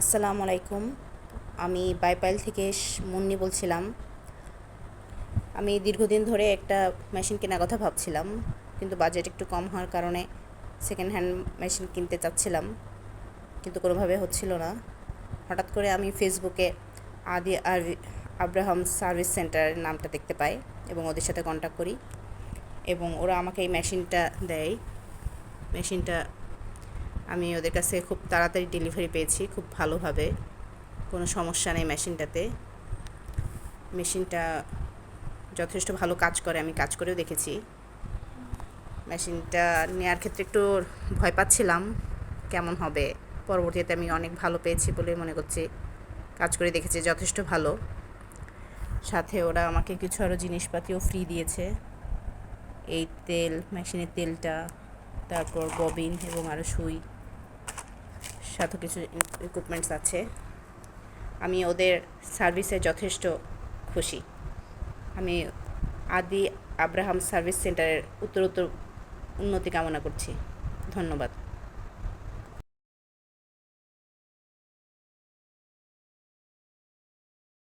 আসসালামু আলাইকুম। আমি বাইপাইল থেকে মুন্নি বলছিলাম। আমি দীর্ঘদিন ধরে একটা মেশিন কেনার কথা ভাবছিলাম, কিন্তু বাজেট একটু কম হওয়ার কারণে সেকেন্ড হ্যান্ড মেশিন কিনতে চাচ্ছিলাম, কিন্তু কোনোভাবে হচ্ছিল না। হঠাৎ করে আমি ফেসবুকে আদি আর আব্রাহাম সার্ভিস সেন্টারের নামটা দেখতে পাই এবং ওদের সাথে কন্ট্যাক্ট করি এবং ওরা আমাকে এই মেশিনটা দেয়। মেশিনটা আমি ওদের কাছে খুব তাড়াতাড়ি ডেলিভারি পেয়েছি, খুব ভালোভাবে। কোনো সমস্যা নেই মেশিনটাতে। মেশিনটা যথেষ্ট ভালো কাজ করে, আমি কাজ করেও দেখেছি। মেশিনটা নেওয়ার ক্ষেত্রে একটু ভয় পাচ্ছিলাম, কেমন হবে? পরবর্তীতে আমি অনেক ভালো পেয়েছি বলে মনে করছি। কাজ করে দেখেছি, যথেষ্ট ভালো। সাথে ওরা আমাকে কিছু আরও জিনিসপাতিও ফ্রি দিয়েছে। এই তেল, মেশিনের তেলটা, তারপর ববিন এবং আরও সুই। সাথে কিছু ইকুইপমেন্টস আছে। আমি ওদের সার্ভিসে যথেষ্ট খুশি। আমি আদি আব্রাহাম সার্ভিস সেন্টারের উত্তরোত্তর উন্নতি কামনা করছি। ধন্যবাদ।